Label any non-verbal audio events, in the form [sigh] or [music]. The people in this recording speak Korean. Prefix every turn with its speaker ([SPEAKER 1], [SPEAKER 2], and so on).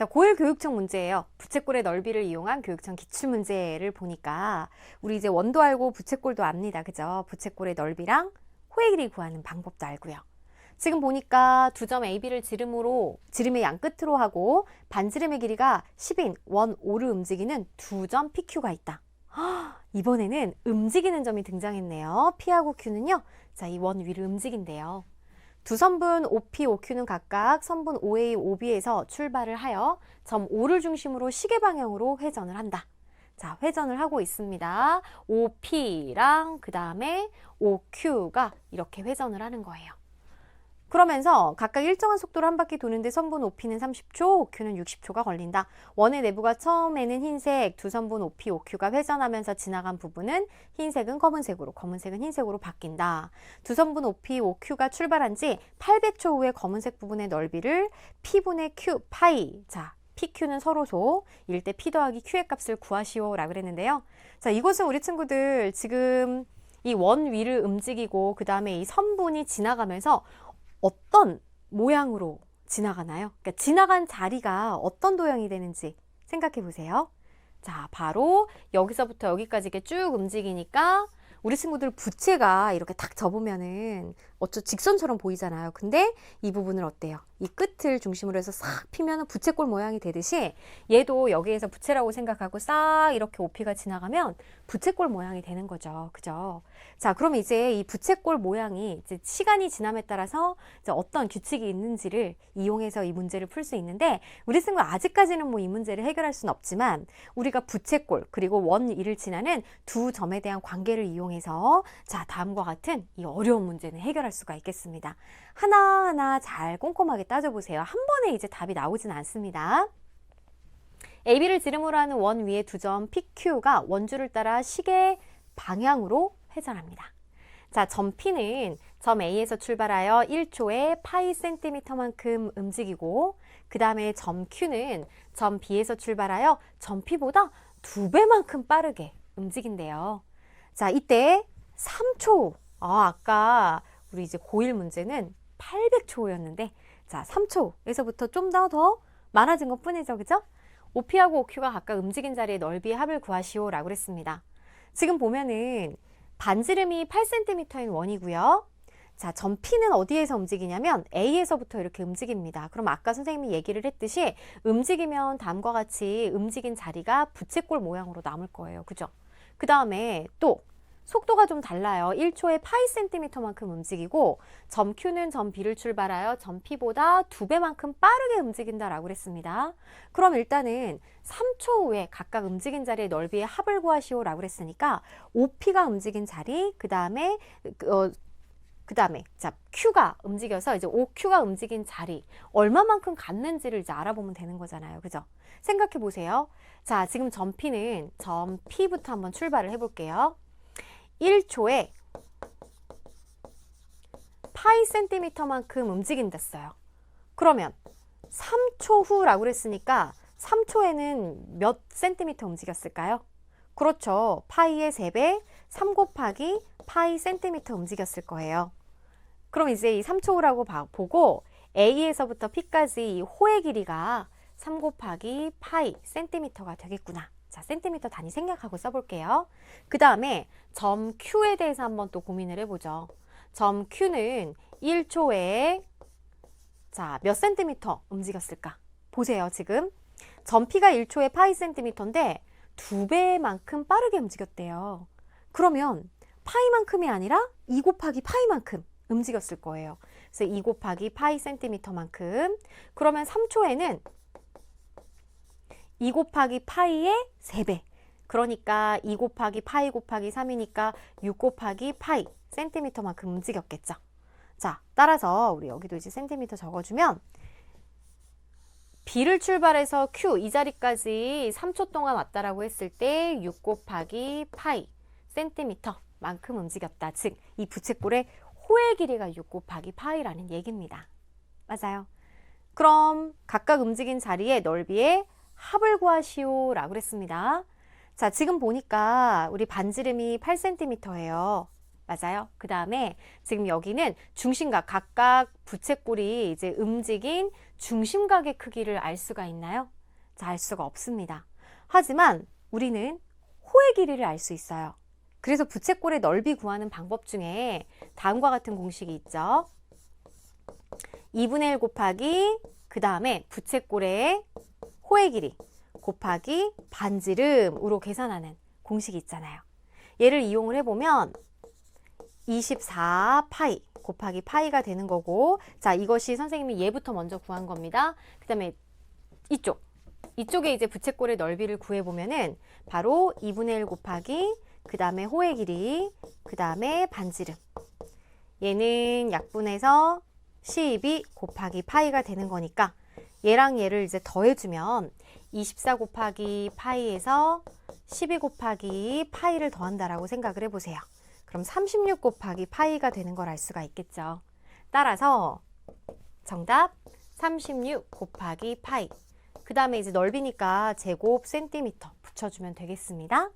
[SPEAKER 1] 자, 고1 교육청 문제예요. 부채꼴의 넓이를 이용한 교육청 기출 문제를 보니까 우리 이제 원도 알고 부채꼴도 압니다. 그죠? 부채꼴의 넓이랑 호의 길이 구하는 방법도 알고요. 지금 보니까 두 점 AB를 지름으로 지름의 양 끝으로 하고 반지름의 길이가 10인 원 5를 움직이는 두 점 PQ가 있다. 헉, [gasps] 이번에는 움직이는 점이 등장했네요. P하고 Q는요. 자, 이 원 위를 움직인대요. 두 선분 OP, OQ는 각각 선분 OA, OB에서 출발을 하여 점 O를 중심으로 시계 방향으로 회전을 한다. 자, 회전을 하고 있습니다. OP랑 그 다음에 OQ가 이렇게 회전을 하는 거예요. 그러면서 각각 일정한 속도로 한 바퀴 도는데 선분 OP는 30초, OQ는 60초가 걸린다. 원의 내부가 처음에는 흰색, 두 선분 OP, OQ가 회전하면서 지나간 부분은 흰색은 검은색으로, 검은색은 흰색으로 바뀐다. 두 선분 OP, OQ가 출발한 지 800초 후에 검은색 부분의 넓이를 P분의 Q, 파이. 자, PQ는 서로소, 일때 P 더하기 Q의 값을 구하시오라 그랬는데요. 자, 이것은 우리 친구들 지금 이 원 위를 움직이고 그 다음에 이 선분이 지나가면서 어떤 모양으로 지나가나요? 그러니까 지나간 자리가 어떤 도형이 되는지 생각해 보세요. 자, 바로 여기서부터 여기까지 이렇게 쭉 움직이니까 우리 친구들 부채가 이렇게 탁 접으면은 어쩌 직선처럼 보이잖아요. 근데 이 부분을 어때요? 이 끝을 중심으로 해서 싹 피면은 부채꼴 모양이 되듯이 얘도 여기에서 부채라고 생각하고 싹 이렇게 오피가 지나가면 부채꼴 모양이 되는 거죠. 그죠? 자, 그럼 이제 이 부채꼴 모양이 이제 시간이 지남에 따라서 이제 어떤 규칙이 있는지를 이용해서 이 문제를 풀 수 있는데 우리 친구 아직까지는 뭐 이 문제를 해결할 수는 없지만 우리가 부채꼴 그리고 원 위를 지나는 두 점에 대한 관계를 이용해서 자, 다음과 같은 이 어려운 문제는 해결할 수가 있겠습니다. 하나하나 잘 꼼꼼하게 따져보세요. 한 번에 이제 답이 나오진 않습니다. AB를 지름으로 하는 원 위의 두 점 PQ가 원주를 따라 시계 방향으로 회전합니다. 자, 점 P는 점 A에서 출발하여 1초에 파이 센티미터만큼 움직이고 그 다음에 점 Q는 점 B에서 출발하여 점 P보다 두 배만큼 빠르게 움직인대요. 자, 이때 3초. 아, 아까 우리 이제 고1 문제는 800초였는데 자, 3초에서부터 좀 더 더 많아진 것 뿐이죠. 그죠? OP하고 OQ가 각각 움직인 자리의 넓이의 합을 구하시오 라고 그랬습니다. 지금 보면은 반지름이 8cm인 원이고요. 자, 점 P는 어디에서 움직이냐면 A에서부터 이렇게 움직입니다. 그럼 아까 선생님이 얘기를 했듯이 움직이면 다음과 같이 움직인 자리가 부채꼴 모양으로 남을 거예요. 그죠? 그 다음에 또 속도가 좀 달라요. 1초에 파이 센티미터만큼 움직이고 점 Q는 점 B를 출발하여 점 P보다 두 배만큼 빠르게 움직인다라고 그랬습니다. 그럼 일단은 3초 후에 각각 움직인 자리의 넓이의 합을 구하시오라고 그랬으니까 OP가 움직인 자리, 그 다음에 어, 그 다음에 자 Q가 움직여서 이제 OQ가 움직인 자리 얼마만큼 갔는지를 이제 알아보면 되는 거잖아요. 그죠? 생각해 보세요. 자, 지금 점 P는 점 P부터 한번 출발을 해볼게요. 1초에 파이 센티미터만큼 움직인댔어요. 그러면 3초 후라고 그랬으니까 3초에는 몇 센티미터 움직였을까요? 그렇죠. 파이의 3배, 3 곱하기 파이 센티미터 움직였을 거예요. 그럼 이제 이 3초 후라고 보고 A에서부터 P까지 이 호의 길이가 3 곱하기 파이 센티미터가 되겠구나. 자, 센티미터 단위 생략하고 써볼게요. 그 다음에 점 Q에 대해서 한번 또 고민을 해보죠. 점 Q는 1초에 자, 몇 센티미터 움직였을까? 보세요, 지금. 점 P가 1초에 파이 센티미터인데 두 배만큼 빠르게 움직였대요. 그러면 파이만큼이 아니라 2 곱하기 파이만큼 움직였을 거예요. 그래서 2 곱하기 파이 센티미터만큼. 그러면 3초에는 2 곱하기 파이의 3배. 그러니까 2 곱하기 파이 곱하기 3이니까 6 곱하기 파이 센티미터만큼 움직였겠죠. 자, 따라서 우리 여기도 이제 센티미터 적어주면 B를 출발해서 Q 이 자리까지 3초 동안 왔다라고 했을 때 6 곱하기 파이 센티미터만큼 움직였다. 즉, 이 부채꼴의 호의 길이가 6 곱하기 파이라는 얘기입니다. 맞아요. 그럼 각각 움직인 자리의 넓이의 합을 구하시오 라고 그랬습니다. 자, 지금 보니까 우리 반지름이 8cm예요. 맞아요. 그 다음에 지금 여기는 중심각, 각각 부채꼴이 이제 움직인 중심각의 크기를 알 수가 있나요? 자, 알 수가 없습니다. 하지만 우리는 호의 길이를 알 수 있어요. 그래서 부채꼴의 넓이 구하는 방법 중에 다음과 같은 공식이 있죠. 2분의 1 곱하기 그 다음에 부채꼴의 호의 길이 곱하기 반지름으로 계산하는 공식이 있잖아요. 얘를 이용을 해보면 24 파이 곱하기 파이가 되는 거고 자 이것이 선생님이 얘부터 먼저 구한 겁니다. 그 다음에 이쪽 이쪽에 이제 부채꼴의 넓이를 구해보면은 바로 2분의 1 곱하기 그 다음에 호의 길이 그 다음에 반지름 얘는 약분해서 12 곱하기 파이가 되는 거니까 얘랑 얘를 이제 더해주면 24 곱하기 파이에서 12 곱하기 파이를 더한다라고 생각을 해보세요. 그럼 36 곱하기 파이가 되는 걸 알 수가 있겠죠. 따라서 정답 36 곱하기 파이. 그 다음에 이제 넓이니까 제곱 센티미터 붙여주면 되겠습니다.